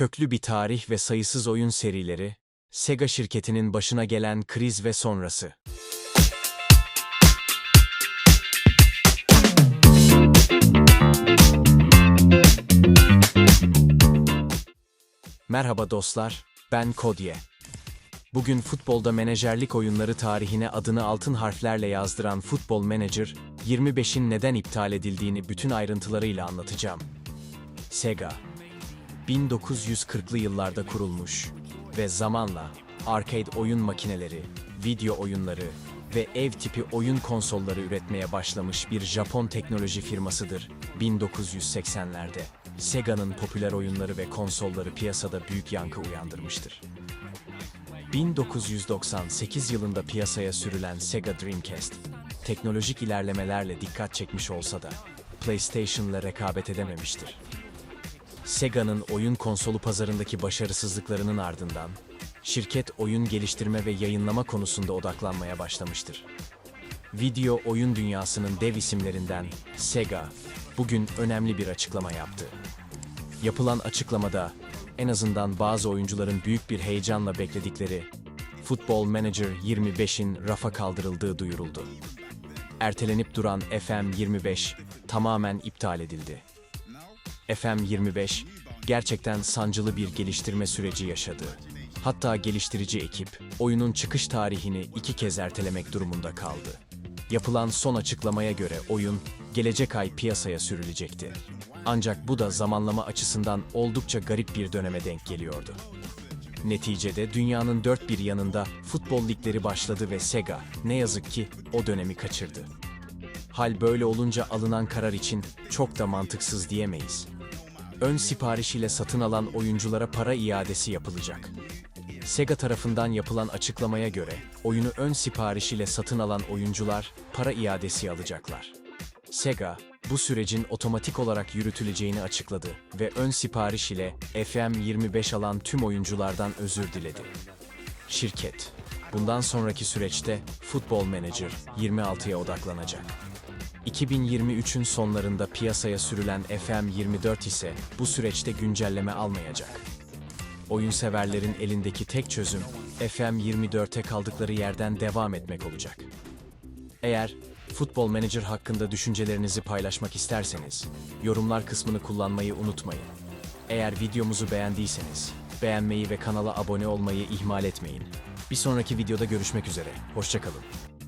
köklü bir tarih ve sayısız oyun serileri, Sega şirketinin başına gelen kriz ve sonrası. Merhaba dostlar, ben Kodye. Bugün futbolda menajerlik oyunları tarihine adını altın harflerle yazdıran Football Manager 25'in neden iptal edildiğini bütün ayrıntılarıyla anlatacağım. Sega 1940'lı yıllarda kurulmuş ve zamanla arcade oyun makineleri, video oyunları ve ev tipi oyun konsolları üretmeye başlamış bir Japon teknoloji firmasıdır 1980'lerde. Sega'nın popüler oyunları ve konsolları piyasada büyük yankı uyandırmıştır. 1998 yılında piyasaya sürülen Sega Dreamcast, teknolojik ilerlemelerle dikkat çekmiş olsa da PlayStation'la rekabet edememiştir. Sega'nın oyun konsolu pazarındaki başarısızlıklarının ardından, şirket oyun geliştirme ve yayınlama konusunda odaklanmaya başlamıştır. Video oyun dünyasının dev isimlerinden Sega, bugün önemli bir açıklama yaptı. Yapılan açıklamada, en azından bazı oyuncuların büyük bir heyecanla bekledikleri Football Manager 25'in rafa kaldırıldığı duyuruldu. Ertelenip duran FM25 tamamen iptal edildi. FM25 gerçekten sancılı bir geliştirme süreci yaşadı. Hatta geliştirici ekip oyunun çıkış tarihini iki kez ertelemek durumunda kaldı. Yapılan son açıklamaya göre oyun gelecek ay piyasaya sürülecekti. Ancak bu da zamanlama açısından oldukça garip bir döneme denk geliyordu. Neticede dünyanın dört bir yanında futbol ligleri başladı ve Sega ne yazık ki o dönemi kaçırdı. Hal böyle olunca alınan karar için çok da mantıksız diyemeyiz. Ön sipariş ile satın alan oyunculara para iadesi yapılacak. Sega tarafından yapılan açıklamaya göre oyunu ön sipariş ile satın alan oyuncular para iadesi alacaklar. Sega, bu sürecin otomatik olarak yürütüleceğini açıkladı ve ön sipariş ile FM25 alan tüm oyunculardan özür diledi. Şirket, bundan sonraki süreçte Football Manager 26'ya odaklanacak. 2023'ün sonlarında piyasaya sürülen FM24 ise bu süreçte güncelleme almayacak. Oyun severlerin elindeki tek çözüm FM24'e kaldıkları yerden devam etmek olacak. Eğer Football Manager hakkında düşüncelerinizi paylaşmak isterseniz, yorumlar kısmını kullanmayı unutmayın. Eğer videomuzu beğendiyseniz, beğenmeyi ve kanala abone olmayı ihmal etmeyin. Bir sonraki videoda görüşmek üzere. Hoşçakalın.